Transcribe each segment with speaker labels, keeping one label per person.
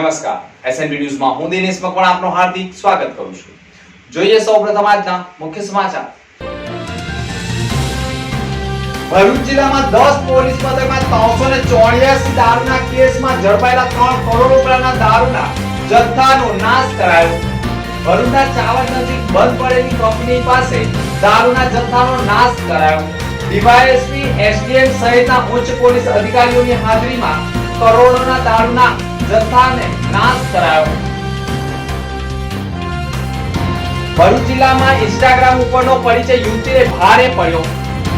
Speaker 1: નમસ્કાર. એસએનબી ન્યૂઝમાં હું દિનેશ મકવાણ, આપનો હાર્દિક સ્વાગત કરું છું. જોઈએ સૌપ્રથમ આજના મુખ્ય સમાચાર. ભરૂચ જિલ્લામાં 10 પોલીસ મથકમાં 384 દારૂના કેસમાં ઝડપાયેલા 3 કરોડ રૂપિયાના દારૂના જથ્થાનો નાશ કરાયો. ભરૂચના ચાવડ નજીક બંધ પડેલી કંપની પાસે દારૂના જથ્થાનો નાશ કરાયો. ડીવાયએસપી, એસડીએમ સહિતના ઉચ્ચ પોલીસ અધિકારીઓની હાજરીમાં કરોડોના દારૂના જથ્થાને નાશ કરાયો. ભરૂચ જિલ્લામાં ઇન્સ્ટાગ્રામ ઉપરનો પરિચય યુવતીને ભારે પડ્યો.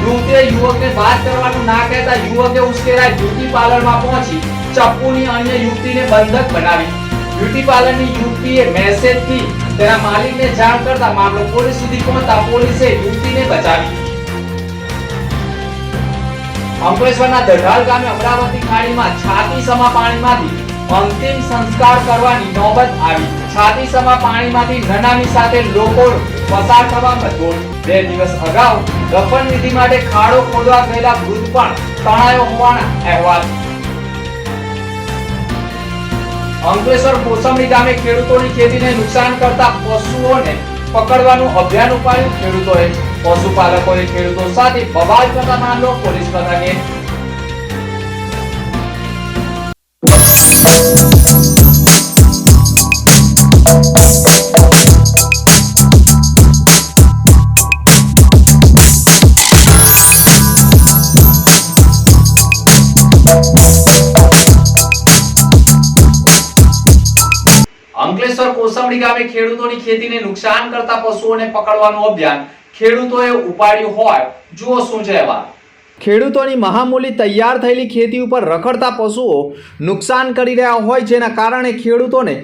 Speaker 1: યુવતીએ યુવકને વાત કરવાનું ના કહેતા યુવકે ઉશ્કેરાઈ બ્યુટી પાર્લરમાં પહોંચી, ચપ્પુની અન્ય યુવતીને બંધક બનાવી. બ્યુટી પાર્લરની યુવતીએ મેસેજથી તેના માલિકને જાણ કરતા મામલો પોલીસ સુધી પહોંચતા પોલીસે યુવતીને બચાવી. અંકલેશ્વરના દઢાલ ગામે અમરાવતી ખાડીમાં છાતી સમા પાણીમાંથી અંતિમ સંસ્કાર કરવાની નોબત આવી. છાતી સમા પાણીમાંથી નનામી સાથે લોકો પસાર થવા મજબૂર બે દિવસ અગાઉ દફન વિધિ માટે ખાડો ખોદવા ગયેલા વૃદ્ધ પણ તણાયો હોવાના અહેવાલ. અંકલેશ્વર કોસંબડી ગામે ખેડૂતોની ખેતીને નુકસાન કરતા પશુઓને પકડવાનું અભિયાન ઉપાડ્યું. ખેડૂતોએ પશુપાલકોએ ખેડૂતો સાથે બબાલ કરતા મામલો પોલીસ મથકે અંકલેશ્વર કોસંબડી ગામે ખેડૂતોની ખેતીને નુકસાન કરતા પશુઓને પકડવાનું અભિયાન ખેડૂતોએ ઉપાડ્યું હોય. જુઓ શું છે અહેવાલ. ખેડૂતોની મહામૂલી તૈયાર થયેલી ખેતી ઉપર રખડતા પશુઓ નુકસાન કરી રહ્યા હોય જેના કારણે ખેડૂતોને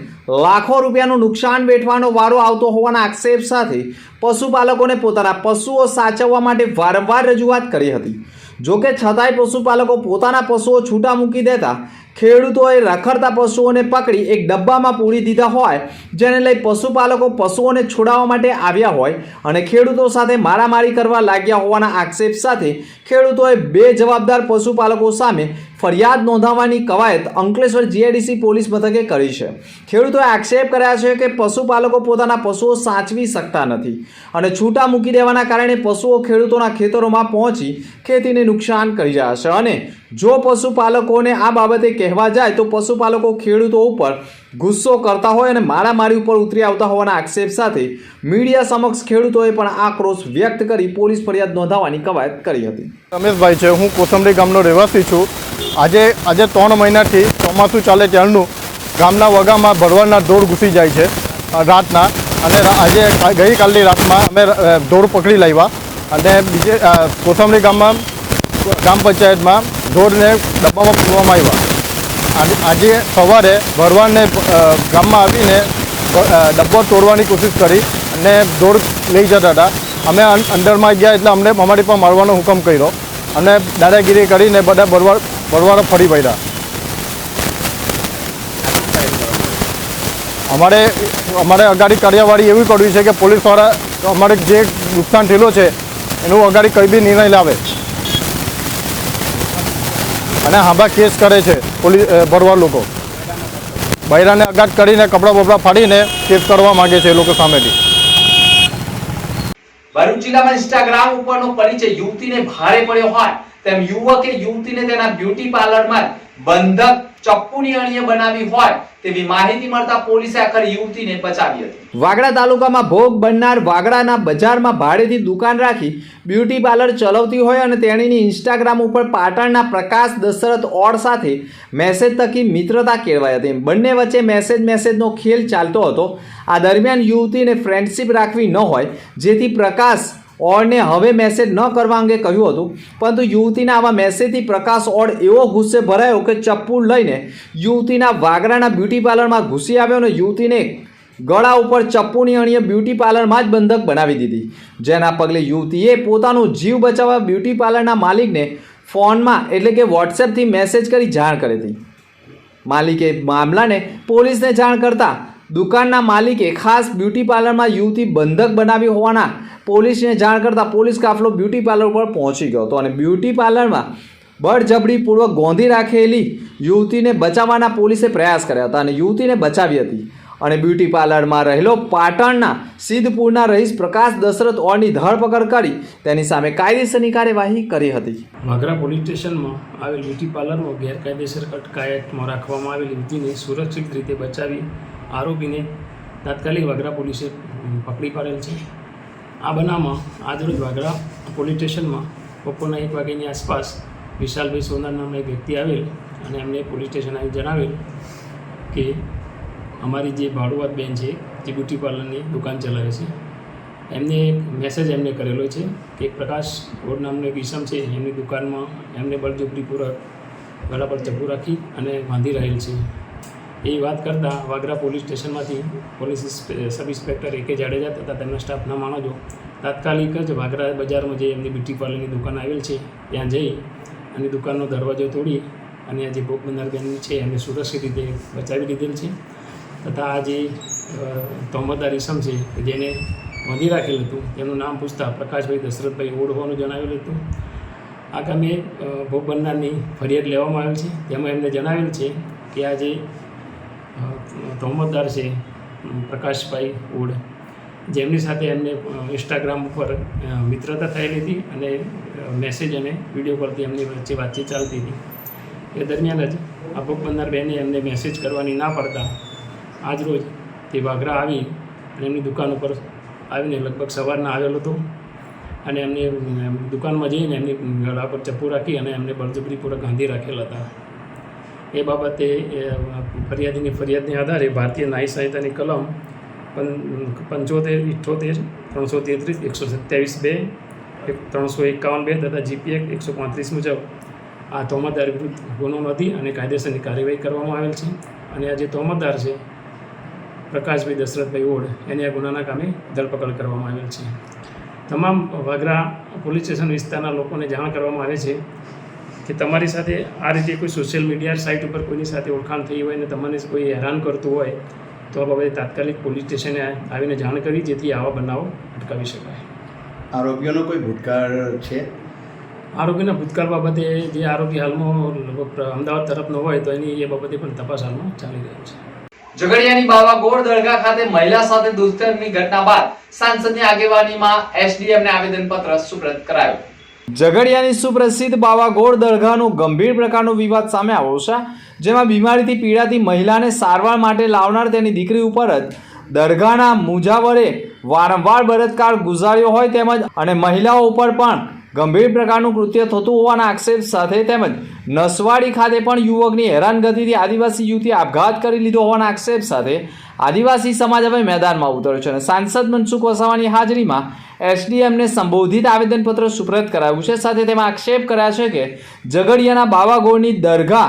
Speaker 1: લાખો રૂપિયાનું નુકસાન વેઠવાનો વારો આવતો હોવાના આક્ષેપ સાથે પશુપાલકોને પોતાના પશુઓ સાચવવા માટે વારંવાર રજૂઆત કરી હતી. જોકે છતાંય પશુપાલકો પોતાના પશુઓ છૂટા મૂકી દેતા ખેડૂતોએ રખડતા પશુઓને પકડી એક ડબ્બામાં પૂરી દીધા હોય, જેને લઈ પશુપાલકો પશુઓને છોડાવવા માટે આવ્યા હોય અને ખેડૂતો સાથે મારામારી કરવા લાગ્યા હોવાના આક્ષેપ સાથે ખેડૂતોએ બે જવાબદાર પશુપાલકો સામે ફરિયાદ નોંધાવવાની કવાયત અંકલેશ્વર જીઆઈડીસી પોલીસ મથકે કરી છે. ખેડૂતોએ આક્ષેપ કર્યા છે કે પશુપાલકો પોતાના પશુઓ સાચવી શકતા નથી અને છૂટા મૂકી દેવાના કારણે પશુઓ ખેડૂતોના ખેતરોમાં પહોંચી ખેતીને નુકસાન કરી રહ્યા છે. અને જો પશુપાલકોને આ બાબતે કહેવા જાય તો પશુપાલકો ખેડૂતો ઉપર ગુસ્સો કરતા હોય અને મારામારી ઉપર ઉતરી આવતા હોવાના આક્ષેપ સાથે મીડિયા સમક્ષ ખેડૂતોએ પણ આક્રોશ વ્યક્ત કરી પોલીસ ફરિયાદ નોંધાવવાની કવાયત કરી હતી.
Speaker 2: રમેશભાઈ છે, હું કોસંબડી ગામનો રહેવાસી છું. આજે આજે ત્રણ મહિનાથી ચોમાસું ચાલે ત્યારનું ગામના વગામાં ભરવાડના ઢોર ઘૂસી જાય છે રાતના. અને આજે ગઈકાલની રાતમાં અમે ઢોર પકડી લાવ્યા. અને બીજે કોથમડી ગામમાં, ગ્રામ પંચાયતમાં ઢોરને ડબ્બામાં પૂરવામાં આવ્યા. આજે- સવારે ભરવાડને ગામમાં આવીને ડબ્બો તોડવાની કોશિશ કરી અને દોડ લઈ જતા હતા. અમે અંદરમાં ગયા એટલે અમને અમારી પર મારવાનો હુકમ કર્યો અને દાદાગીરી કરીને બધા ભરવાડ, ભરવાડો ફરી પડ્યા. અમારે અમારે અગાડી કાર્યવાહી એવી કરવી છે કે પોલીસવાળા અમારે જે નુકસાન થયેલો છે, એનું અગાડી કંઈ બી નિર્ણય લાવે. અને હાંભા કેસ કરે છે. પોલીસ ભરવાડ લોકો. બૈરાને અગાટ કરીને કપડાં બપડા ફાડીને કેસ કરવા માંગે છે એ લોકો સામેથી.
Speaker 1: ભરૂચ જિલ્લામાં ઇન્સ્ટાગ્રામ ઉપરનો પરિચય યુવતીને ભારે પડ્યો હોય તેમ યુવકે યુવતીને તેના બ્યુટી પાર્લરમાં બંધક, ચપ્પુની અણીએ બનાવી હોય તેવી માહિતી મળતા પોલીસે આખર યુવતીને બચાવી હતી. વાગડા તાલુકામાં ભોગ બનનાર વાગડાના બજારમાં ભાડેથી દુકાન રાખી બ્યુટી પાર્લર ચલાવતી હોય અને તેણીની ઇન્સ્ટાગ્રામ ઉપર પાટણના પ્રકાશ દશરથ ઓડ સાથે મેસેજ થકી મિત્રતા કેળવાઈ હતી. બંને વચ્ચે મેસેજ મેસેજનો ખેલ ચાલતો હતો. આ દરમિયાન યુવતીને ફ્રેન્ડશિપ રાખવી ન હોય, જેથી પ્રકાશ ઓડને હવે મેસેજ ન કરવા અંગે કહ્યું હતું. પરંતુ યુવતીના આવા મેસેજથી પ્રકાશ ઓડ એવો ગુસ્સે ભરાયો કે ચપ્પુ લઈને યુવતીના વાગરાના બ્યુટી પાર્લરમાં ઘૂસી આવ્યો અને યુવતીને ગળા ઉપર ચપ્પુની અણીએ બ્યુટી પાર્લરમાં જ બંધક બનાવી દીધી. જેના પગલે યુવતીએ પોતાનો જીવ બચાવવા બ્યુટી પાર્લરના માલિકને ફોનમાં એટલે કે વોટ્સએપથી મેસેજ કરી જાણ કરી હતી. માલિકે મામલાને પોલીસને જાણ કરતા દુકાનના માલિકે ખાસ બ્યુટી પાર્લરમાં યુવતી બંધક બનાવી હોવાના પોલીસને જાણ કરતાં પોલીસ કાફલો બ્યુટી પાર્લર પર પહોંચી ગયો હતો અને બ્યુટી પાર્લરમાં બળજબરીપૂર્વક ગોંધી રાખેલી યુવતીને બચાવવાના પોલીસે પ્રયાસ કર્યા હતા અને યુવતીને બચાવી હતી. અને બ્યુટી પાર્લરમાં રહેલો પાટણના સિદ્ધપુરના રહીશ પ્રકાશ દશરથ ઓરની ધરપકડ કરી તેની સામે કાયદેસરની કાર્યવાહી કરી હતી.
Speaker 3: વાગરા પોલીસ સ્ટેશનમાં આવેલ બ્યુટી પાર્લરમાં ગેરકાયદેસર અટકાયતમાં રાખવામાં આવેલ યુવતીને સુરક્ષિત રીતે બચાવી આરોપીને તાત્કાલિક વાગરા પોલીસે પકડી પાડેલ છે. આ બનાવમાં આજરોજ વાગરા પોલીસ સ્ટેશનમાં બપોરના એક વાગ્યાની આસપાસ વિશાલભાઈ સોનાર નામના એક વ્યક્તિ આવેલ અને એમને પોલીસ સ્ટેશન આવી જણાવેલ કે અમારી જે ભાડુઆત બેન છે, જે બ્યુટી પાર્લરની દુકાન ચલાવે છે, એમને એક મેસેજ એમને કરેલો છે કે પ્રકાશ ગોડ નામનો એક ઈસમ છે, એમની દુકાનમાં એમને બળજબરીપૂર્વક ગળા પર ચપ્પુ રાખી અને બાંધી રહેલ છે. એ વાત કરતાં Vagra police સ્ટેશનમાંથી police sub inspector A K Jadeja તથા તેમના સ્ટાફના માણસો તાત્કાલિક જ વાગરા બજારમાં જે એમની બ્યુટી પાર્લરની દુકાન આવેલ છે ત્યાં જઈ અને દુકાનનો દરવાજો તોડી અને આ જે ભોગ બનનાર બેન છે એમને સુરક્ષિત રીતે બચાવી લીધેલ છે તથા આ જે અ, ઇસમ છે જેને વધી રાખેલ હતું તેનું નામ પૂછતા પ્રકાશભાઈ દશરથભાઈ ઓડ હોવાનું જણાવેલું હતું. આ કામે ભોગ બનનારની ફરિયાદ લેવામાં આવેલ છે તેમાં એમને જણાવેલ છે કે આ જે અ, તહોમતદાર છે પ્રકાશભાઈ ઓડ. જેમની સાથે એમને ઇન્સ્ટાગ્રામ ઉપર મિત્રતા થયેલી હતી અને મેસેજ અને વીડિયો પરથી એમની વચ્ચે વાતચીત ચાલતી હતી. એ દરમિયાન જ આ ભોગ બનનાર બેને એમને મેસેજ કરવાની ના પડતા આજ રોજ તે વાઘરા આવી અને એમની દુકાન ઉપર આવીને લગભગ સવારના આવેલો હતો અને એમને દુકાનમાં જઈને એમની ગળા પર ચપ્પુ રાખી અને એમને બળજબરીપૂર્વક ગાંધી રાખેલા હતા. એ બાબતે ફરિયાદીની ફરિયાદને આધારે ભારતીય ન્યાય સંહિતાની કલમ પંચોતેર ઇઠ્ઠોતેર ત્રણસો તેત્રીસ, એકસો સત્યાવીસ બે ત્રણસો એકાવન બે તથા જીપીએક એકસો પાંત્રીસ મુજબ આ તોમતદાર વિરુદ્ધ ગુનો નોંધી અને કાયદેસરની કાર્યવાહી કરવામાં આવેલ છે. અને આ જે તોમતદાર છે, પ્રકાશભાઈ દશરથભાઈ ઓડ, એની આ ગુનાના કામે ધરપકડ કરવામાં આવેલ છે. તમામ વાગરા પોલીસ સ્ટેશન વિસ્તારના લોકોને જાણ કરવામાં આવે છે કે તમારી સાથે આ રીતે કોઈ સોશિયલ મીડિયા સાઇટ ઉપર કોઈની સાથે ઓળખાણ થઈ હોય અને તમને કોઈ હેરાન કરતું હોય તો આ બાબતે તાત્કાલિક પોલીસ સ્ટેશને આવીને જાણ કરી જેથી આવા બનાવો અટકાવી શકાય.
Speaker 4: આરોપીઓનો કોઈ ભૂતકાળ છે?
Speaker 3: આરોપીના ભૂતકાળ બાબતે જે આરોપી હાલમાં લગભગ અમદાવાદ તરફનો હોય તો એની એ બાબતે પણ તપાસ હાલમાં ચાલી રહી છે.
Speaker 1: ઝઘડિયાની બાવાગોળ દરગાહ ખાતે મહિલા સાથે દુષ્કર્મની ઘટના બાદ સાંસદની આગેવાનીમાં એસડીએમને આવેદનપત્ર સુપ્રત કરાયું. ઝઘડિયાની સુપ્રસિદ્ધ બાવાગોળ દરગાહનો ગંભીર પ્રકારનો વિવાદ સામે આવ્યો છે, જેમાં બીમારીથી પીડાતી મહિલાને સારવાર માટે લાવનાર તેની દીકરી ઉપર જ દરગાહના મુજાવરે વારંવાર બળાત્કાર ગુજાર્યો હોય તેમજ અને મહિલાઓ ઉપર પણ ગંભીર પ્રકારનું કૃત્ય થતું હોવાના આક્ષેપ સાથે તેમજ નસવાડી ખાતે પણ યુવકની હેરાનગતિથી આદિવાસી યુવતી આપઘાત કરી લીધો હોવાના આક્ષેપ સાથે આદિવાસી સમાજ હવે મેદાનમાં ઉતર્યો છે અને સાંસદ મનસુખ વસાવાની હાજરીમાં એસડીએમને સંબોધિત આવેદનપત્ર સુપ્રત કરાયું છે. સાથે તેમાં આક્ષેપ કર્યા છે કે ઝઘડિયાના બાવાગોળની દરગાહ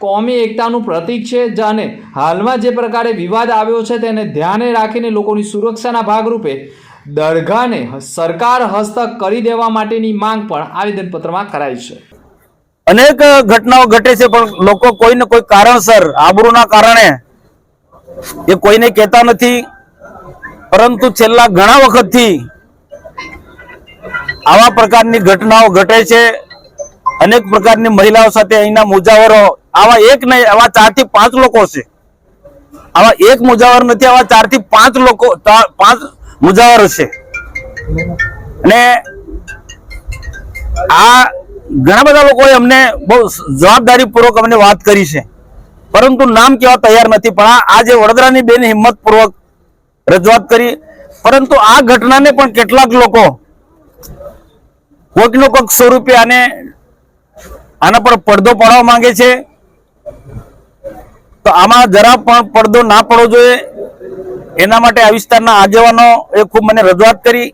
Speaker 1: કોમી એકતાનું પ્રતીક છે અને હાલમાં જે પ્રકારે વિવાદ આવ્યો છે તેને ધ્યાને રાખીને લોકોની સુરક્ષાના ભાગરૂપે દરગાહને સરકાર હસ્તક કરી દેવા માટેની માંગ પણ આવેદનપત્રમાં કરાઈ છે.
Speaker 5: અનેક ઘટનાઓ ઘટે છે, પણ લોકો કોઈને કોઈ કારણસર આબરૂના કારણે એ કોઈને કહેતા નથી. પરંતુ છેલ્લા ઘણા વખતથી આવા પ્રકારની ઘટનાઓ ઘટે છે. અનેક પ્રકારની મહિલાઓ સાથે અહીંના મુજાવરો આવા એક નહીં, આવા ચારથી પાંચ લોકો છે. આવા એક મુજાવર નથી, આવા ચારથી પાંચ લોકો પાંચ મુજાવર છે. અને આ ઘણા બધા લોકોએ અમને બહુ જવાબદારી પૂર્વક અમને વાત કરી છે. પરંતુ નામ કેવા તૈયાર નથી, પણ આ આ વડોદરાની બેન હિંમત પૂર્વક રજૂઆત કરી. પરંતુ આ ઘટનાને પણ કેટલાક લોકો કોઈકનો કોઈક સ્વરૂપે આને આના પર પડદો પાડવા માંગે છે. તો આમાં જરા પણ પડદો ના પડવો જોઈએ. એના માટે આ વિસ્તારના આગેવાનો એ ખૂબ મને રજૂઆત કરી.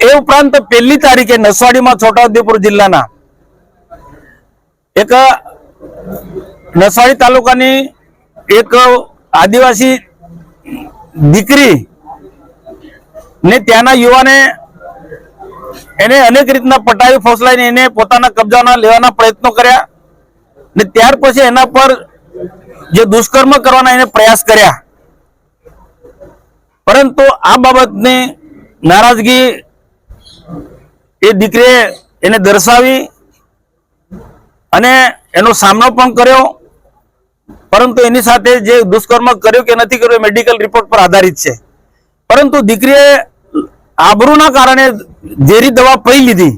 Speaker 5: એ ઉપરાંત પહેલી તારીખે નસવાડીમાં છોટાઉદેપુર જિલ્લાના એક નસવાડી તાલુકાની એક આદિવાસી દીકરી ને ત્યાંના યુવાને એને અનેક રીતના પટાવી ફોસલાઈને એને પોતાના કબજાના લેવાના પ્રયત્નો કર્યા ને ત્યાર પછી એના પર જે દુષ્કર્મ કરવાના એને પ્રયાસ કર્યા. પરંતુ આ બાબતની નારાજગી એ દીકરીએ એને દર્શાવી અને એનો સામનો પણ કર્યો. પરંતુ એની સાથે જે દુષ્કર્મ કર્યો કે નથી કર્યો મેડિકલ રિપોર્ટ પર આધારિત છે. પરંતુ દીકરીએ આબરૂના કારણે ઝેરી દવા પી લીધી.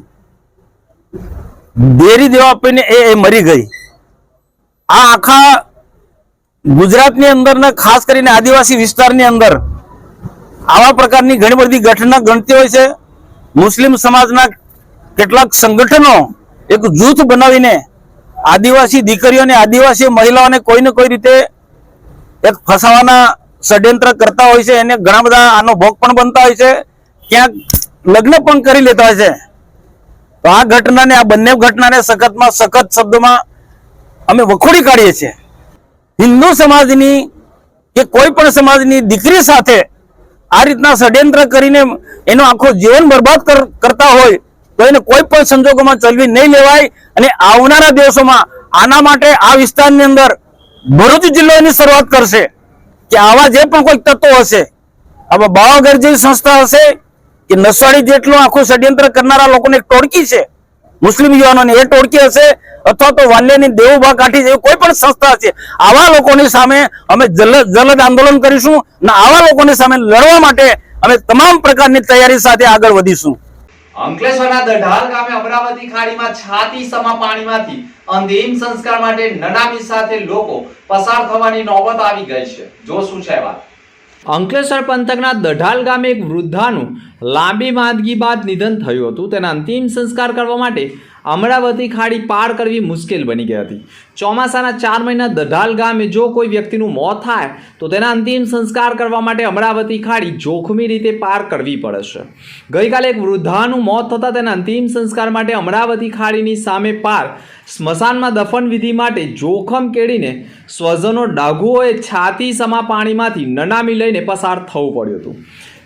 Speaker 5: ઝેરી દવા પીને એ મરી ગઈ. આ આખા ગુજરાતની અંદરના, ખાસ કરીને આદિવાસી વિસ્તારની અંદર આવા પ્રકારની ઘણી બધી ઘટના ગણતી હોય છે. મુસ્લિમ સમાજના કેટલાક સંગઠનો એક જૂથ બનાવીને આદિવાસી દીકરીઓને, આદિવાસી મહિલાઓને કોઈ ને કોઈ રીતે એક ફસાવાના ષડયંત્ર કરતા હોય છે. એને ઘણા બધા આનો ભોગ પણ બનતા હોય છે. ક્યાંક લગ્ન પણ કરી લેતા હોય છે. તો આ ઘટનાને, આ બંને ઘટનાને સખતમાં સખત શબ્દોમાં અમે વખોડી કાઢીએ છીએ. હિન્દુ સમાજની કે કોઈ પણ સમાજની દીકરી સાથે આ રીતના ષડયંત્ર કરીને એનો આખો જીવન બરબાદ કર- કરતા હોય, તો એને કોઈ પણ સંજોગોમાં ચલવી નહીં લેવાય અને આવનારા દિવસોમાં આના માટે આ વિસ્તારની અંદર ભરૂચ જિલ્લો એની શરૂઆત કરશે કે આવા જે પણ કોઈ તત્વો હશે, આવા બાવાગર જેવી સંસ્થા હશે કે નસવાડી જેટલું આખું ષડયંત્ર કરનારા લોકોની ટોળકી છે મુસ્લિમ યુવાનોની એ ટોળકી હશે અથવા તો વાલ્યાની દેવુભા કાઠી જેવી કોઈ પણ સંસ્થા છે આવા લોકોની સામે અમે જલદ આંદોલન કરીશું અને આવા લોકોની સામે લડવા માટે અમે તમામ પ્રકારની તૈયારી સાથે આગળ વધીશું.
Speaker 1: અંકલેશ્વરના દઢાલ ગામે અમરાવતી ખાડીમાં છાતી સમા પાણીમાંથી અંતિમ સંસ્કાર માટે નનામી સાથે લોકો પસાર થવાની નોબત આવી ગઈ છે. જો શું છે વાત? અંકલેશ્વર પંથકના દઢાલ ગામે એક વૃદ્ધાનું લાંબી માંદગી બાદ નિધન થયું હતું. તેના અંતિમ સંસ્કાર કરવા માટે અમરાવતી ખાડી પાર કરવી મુશ્કેલ બની ગઈ હતી. ચોમાસાના ચાર મહિના દઢાલ ગામે જો કોઈ વ્યક્તિનું મોત થાય, તો તેના અંતિમ સંસ્કાર કરવા માટે અમરાવતી ખાડી જોખમી રીતે પાર કરવી પડે છે. ગઈકાલે એક વૃદ્ધાનું મોત થતાં તેના અંતિમ સંસ્કાર માટે અમરાવતી ખાડીની સામે પાર સ્મશાનમાં દફન વિધિ માટે જોખમ કેળીને સ્વજનો ડાઘુઓએ છાતી સમા પાણીમાંથી નનામી લઈને પસાર થવું પડ્યું હતું.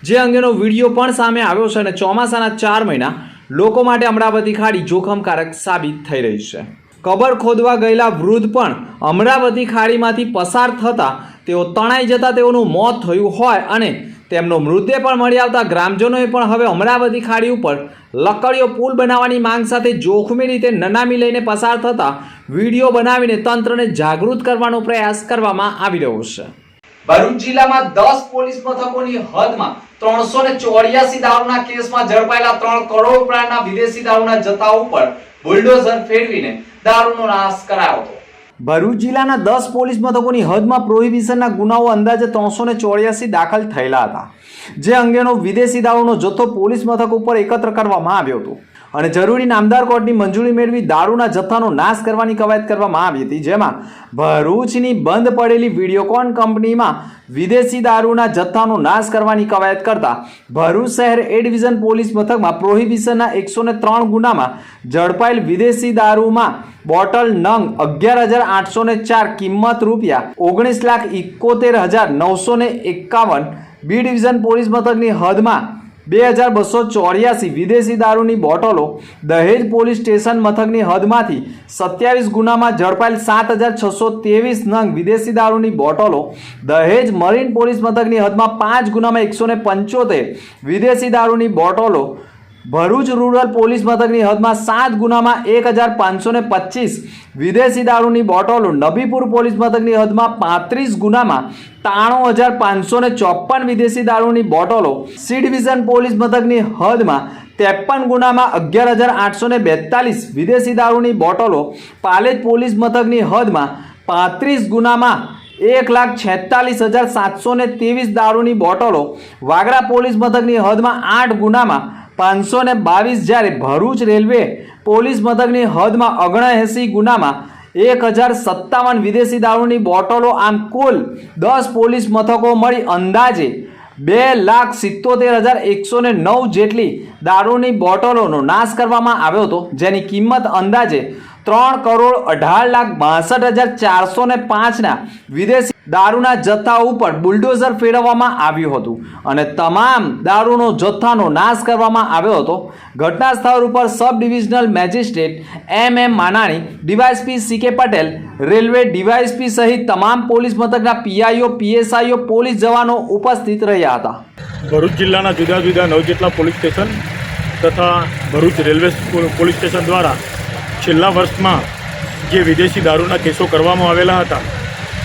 Speaker 1: જે અંગેનો વીડિયો પણ સામે આવ્યો છે અને ચોમાસાના ચાર મહિના લોકો માટે અમરાવતી ખાડી જોખમકારક સાબિત થઈ રહી છે. કબર ખોદવા ગયેલા વૃદ્ધ પણ અમરાવતી ખાડીમાંથી પસાર થતાં તેઓ તણાઈ જતા તેઓનું મોત થયું હોય અને તેમનો મૃતદેહ પણ મળી આવતા ગ્રામજનોએ પણ હવે અમરાવતી ખાડી ઉપર લકડીઓ પુલ બનાવવાની માંગ સાથે જોખમી રીતે નનામી લઈને પસાર થતા વીડિયો બનાવીને તંત્રને જાગૃત કરવાનો પ્રયાસ કરવામાં આવી રહ્યો છે. ભરૂચ જિલ્લામાં દસ પોલીસ મથકોની હદમાં ત્રણસો ને ચોર્યાસી દારૂના કેસમાં ઝડપાયેલા ત્રણ કરોડ રૂપિયાના વિદેશી દારૂના જથ્થા ઉપર બુલડોઝર ફેરવીને દારૂનો નાશ કરાયો હતો. ભરૂચ જિલ્લાના દસ પોલીસ મથકોની હદમાં પ્રોહિબિશનના ગુનાઓ અંદાજે ત્રણસો ને ચોર્યાસી દાખલ થયેલા હતા. જે અંગેનો વિદેશી દારૂનો જથ્થો પોલીસ મથક ઉપર એકત્ર કરવામાં આવ્યો હતો. અને જરૂરી નામદાર કોર્ટની મંજૂરી મેળવી દારૂના જથ્થાનો નાશ કરવાની કવાયત કરવામાં આવી હતી. જેમાં ભરૂચની બંધ પડેલી વિડીયોકોન કંપનીમાં વિદેશી દારૂના જથ્થાનો નાશ કરવાની કવાયત કરતા ભરૂચ શહેર એ ડિવિઝન પોલીસ મથકમાં પ્રોહિબિશનના એકસો ને ત્રણ ગુનામાં ઝડપાયેલ વિદેશી દારૂમાં બોટલ નંગ અગિયાર હજાર આઠસો ને ચાર કિંમત રૂપિયા, ઓગણીસ લાખ ઇકોતેર હજાર નવસો ને એકાવન બી ડિવિઝન પોલીસ મથકની હદમાં બે હજાર બસો ચોર્યાસી વિદેશી દારૂની બોટલો દહેજ પોલીસ સ્ટેશન મથકની હદમાંથી સત્યાવીસ ગુનામાં ઝડપાયેલ સાત હજાર છસો ત્રેવીસ નંગ વિદેશી દારૂની બોટલો દહેજ મરીન પોલીસ મથકની હદમાં પાંચ ગુનામાં એકસો ને પંચોતેર વિદેશી દારૂની બોટલો ભરૂચ રૂરલ પોલીસ મથકની હદમાં સાત ગુનામાં એક હજાર પાંચસો ને પચીસ વિદેશી દારૂની બોટલો નબીપુર પોલીસ મથકની હદમાં પાંત્રીસ ગુનામાં ત્રાણું હજાર પાંચસો ને ચોપન વિદેશી દારૂની બોટલો સી ડિવિઝન પોલીસ મથકની હદમાં ત્રેપન ગુનામાં અગિયાર હજાર આઠસો ને બેતાલીસ વિદેશી દારૂની બોટલો પાલેજ પોલીસ મથકની હદમાં પાંત્રીસ ગુનામાં એક લાખ છેતાલીસ હજાર સાતસો ને ત્રેવીસ દારૂની બોટલો વાગરા પોલીસ મથકની હદમાં આઠ ગુનામાં પાંચસો ને બાવીસ જ્યારે ભરૂચ રેલવે પોલીસ મથકની હદમાં ઓગણએંસી ગુનામાં એક હજાર સત્તાવન વિદેશી દારૂની બોટલો આમ કુલ દસ પોલીસ મથકો મળી અંદાજે બે લાખ સિત્તોતેર હજાર એકસો ને નવ જેટલી દારૂની બોટલોનો નાશ કરવામાં આવ્યો હતો, જેની કિંમત અંદાજે ત્રણ કરોડ અઢાર લાખ બાસઠ હજાર ચારસો ને પાંચના વિદેશી દારૂના જથ્થા ઉપર બુલડોઝર ફેરવવામાં આવ્યું હતું અને તમામ દારૂનો જથ્થાનો નાશ કરવામાં આવ્યો હતો. ઘટના સ્થળ ઉપર sub divisional magistrate M M Manani, DySP C K Patel, railway DYSP સહિત તમામ પોલીસ મથકના પીઆઈઓ, પીએસઆઈઓ, પોલીસ જવાનો ઉપસ્થિત રહ્યા હતા.
Speaker 6: ભરૂચ જિલ્લાના જુદા જુદા નવ જેટલા પોલીસ સ્ટેશન તથા ભરૂચ રેલવે પોલીસ સ્ટેશન દ્વારા છેલ્લા વર્ષમાં જે વિદેશી દારૂના કેસો કરવામાં આવેલા હતા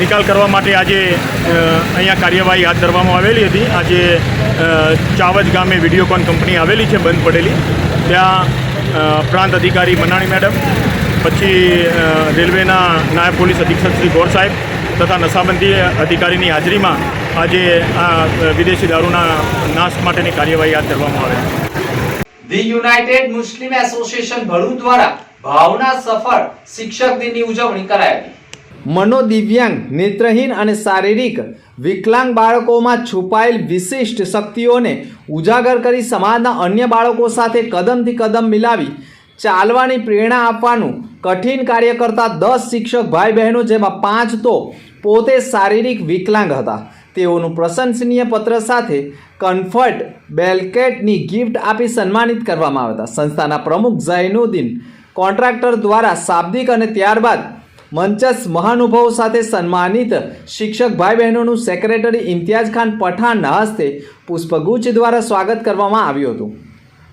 Speaker 6: નિકાલ કરવા માટે આજે અહીંયા કાર્યવાહી હાથ ધરવામાં આવેલી હતી. આજે ચાવજ ગામે વિડીયોકોન કંપની આવેલી છે, બંધ પડેલી. ત્યાં પ્રાંત અધિકારી મનાણી મેડમ, પછી રેલવેના નાયબ પોલીસ અધિક્ષક શ્રી ગોર સાહેબ તથા નશાબંધી અધિકારીની હાજરીમાં આજે આ વિદેશી દારૂના નાશ માટેની કાર્યવાહી હાથ ધરવામાં આવેલી.
Speaker 1: The United Muslim Association Bharuch દ્વારા ભાવના સફળ શિક્ષક દિનની ઉજવણી કરાઈ મનોદિવ્યાંગ, નેત્રહીન અને શારીરિક વિકલાંગ બાળકોમાં છુપાયેલ વિશિષ્ટ શક્તિઓને ઉજાગર કરી સમાજના અન્ય બાળકો સાથે કદમથી કદમ મિલાવી ચાલવાની પ્રેરણા આપવાનું કઠિન કાર્ય કરતા દસ શિક્ષક ભાઈ બહેનો જેમાં પાંચ તો પોતે શારીરિક વિકલાંગ હતા. તેઓનું પ્રશંસનીય પત્ર સાથે કન્ફર્ટ બેલકેટની ગિફ્ટ આપી સન્માનિત કરવામાં આવ્યા હતા. સંસ્થાના પ્રમુખ ઝૈનુદ્દીન કોન્ટ્રાક્ટર દ્વારા શાબ્દિક અને ત્યારબાદ મંચસ મહાનુભાવો સાથે સન્માનિત શિક્ષક ભાઈ બહેનોનું સેક્રેટરી ઇમ્તિયાઝ ખાન પઠાણના હસ્તે પુષ્પગુચ્છ દ્વારા સ્વાગત કરવામાં આવ્યું હતું.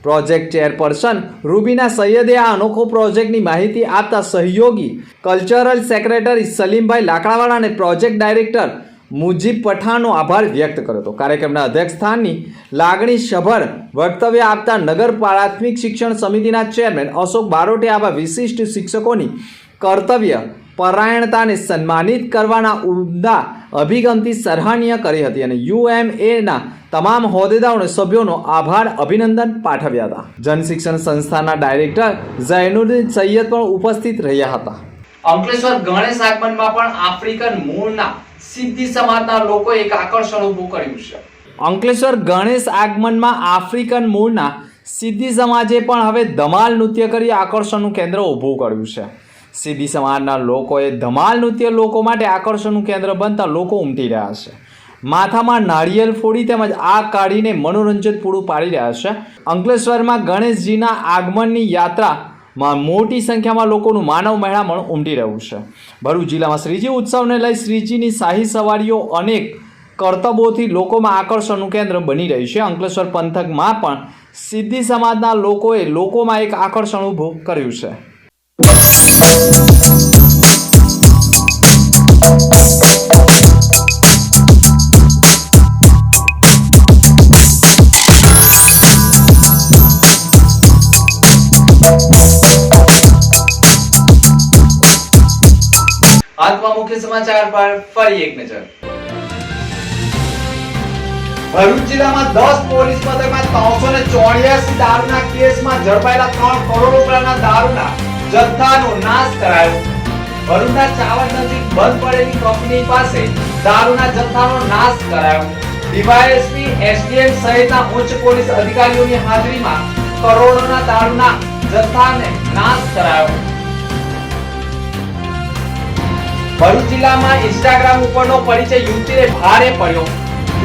Speaker 1: પ્રોજેક્ટ ચેરપર્સન રૂબીના સૈયદે આ અનોખો પ્રોજેક્ટની માહિતી આપતા સહયોગી કલ્ચરલ સેક્રેટરી સલીમભાઈ લાકડાવાળા અને પ્રોજેક્ટ ડાયરેક્ટર મુજીબ પઠાણનો આભાર વ્યક્ત કર્યો હતો. કાર્યક્રમના અધ્યક્ષ સ્થાનની લાગણી સભર વક્તવ્ય આપતા નગર પ્રાથમિક શિક્ષણ સમિતિના ચેરમેન અશોક બારોટે આવા વિશિષ્ટ શિક્ષકોની કર્તવ્ય પરાયણતાને સન્માનિત કરવાના ઉમદા અભિગમથી સરાહનીય કરી હતી અને યુએમએના તમામ હોદ્દેદારો અને સભ્યોનો આભાર અભિનંદન પાઠવ્યા હતા. જનશિક્ષણ સંસ્થાના ડાયરેક્ટર ઝૈનુદ્દીન સૈયદ પણ ઉપસ્થિત રહ્યા હતા. અંકલેશ્વર ગણેશ આગમનમાં પણ આફ્રિકન મૂળના સિદ્ધિ સમાજના લોકો એક આકર્ષણ ઊભું કર્યું છે. અંકલેશ્વર ગણેશ આગમનમાં આફ્રિકન મૂળના સિદ્ધિ સમાજે પણ હવે ધમાલ નૃત્ય કરી આકર્ષણનું કેન્દ્ર ઊભું કર્યું છે. સિદ્ધિ સમાજના લોકોએ ધમાલ નૃત્ય લોકો માટે આકર્ષણનું કેન્દ્ર બનતા લોકો ઉમટી રહ્યા છે. માથામાં નાળિયેર ફોડી તેમજ આગ કાઢીને મનોરંજન પૂરું પાડી રહ્યા છે. અંકલેશ્વરમાં ગણેશજીના આગમનની યાત્રામાં મોટી સંખ્યામાં લોકોનું માનવ મહેણામણ ઉમટી રહ્યું છે. ભરૂચ જિલ્લામાં શ્રીજી ઉત્સવને લઈ શ્રીજીની શાહી સવારીઓ અનેક કરતબોથી લોકોમાં આકર્ષણનું કેન્દ્ર બની રહ્યું છે. અંકલેશ્વર પંથકમાં પણ સિદ્ધિ સમાજના લોકોએ લોકોમાં એક આકર્ષણ ઊભું કર્યું છે. અંતમાં મુખ્ય સમાચાર પર ફરી એક નજર. ભરૂચ જિલ્લામાં દસ પોલીસ મથકમાં ત્રણસો ને ચોર્યાસી દારૂના કેસમાં ઝડપાયેલા ત્રણ કરોડ રૂપિયાના દારૂના જથ્થાનો નાશ કરાયો. ભરૂચના ચાવડ નજીક બંધ પડેલી કંપની પાસે દારૂના જથ્થાનો નાશ કરાયો. ડીવાયએસપી, એસડીએમ સહિતના ઉચ્ચ પોલીસ અધિકારીઓની હાજરીમાં કરોડોના દારૂના જથ્થાને નાશ કરાયો. ભરૂચ જિલ્લામાં ઇન્સ્ટાગ્રામ ઉપરનો પરિચય યુવતીને ભારે પડ્યો.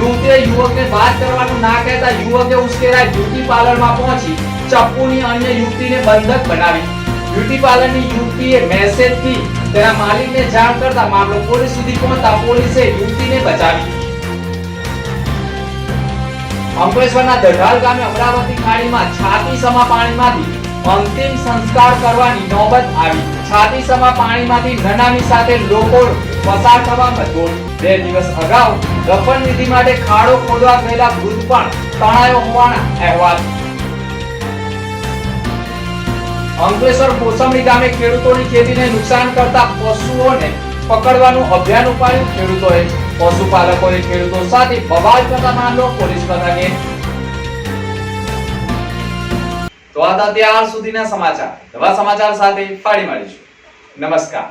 Speaker 1: યુવતીએ યુવકને વાત કરવાનું ના કહેતા યુવકે ઉશ્કેરાઈ બ્યુટી પાર્લરમાં પહોંચી ચપ્પુની અન્ય યુવતીને બંધક બનાવી. બ્યુટી પાર્લરની યુવતીએ મેસેજથી તેના માલિકને જાણ કરતા મામલો પોલીસ સુધી પહોંચતા પોલીસે યુવતીને બચાવી. અંકલેશ્વરના દઢાલ ગામે અમરાવતી ખાડીમાં છાતી સમા પાણીમાંથી અંતિમ સંસ્કાર કરવાની નોબત આવી. છાતી સમા પાણીમાંથી નનામી સાથે લોકો પસાર થવા મજબૂર બે દિવસ અગાઉ દફન વિધિ માટે ખાડો ખોદવા ગયેલા વૃદ્ધ પણ તણાયો હોવાના અહેવાલ અંકલેશ્વર મોસંબી ગામે ખેડૂતોની ખેતીને નુકસાન કરતા પશુઓને પકડવાનું અભિયાન ઉપાડ્યું. ખેડૂતોએ પશુપાલકોએ ખેડૂતો સાથે બવાલ કરતા માંડો પોલીસ મથકે તો આ ત્યાર સુધીના સમાચાર. નવા સમાચાર સાથે ફાળી મળીશું. નમસ્કાર.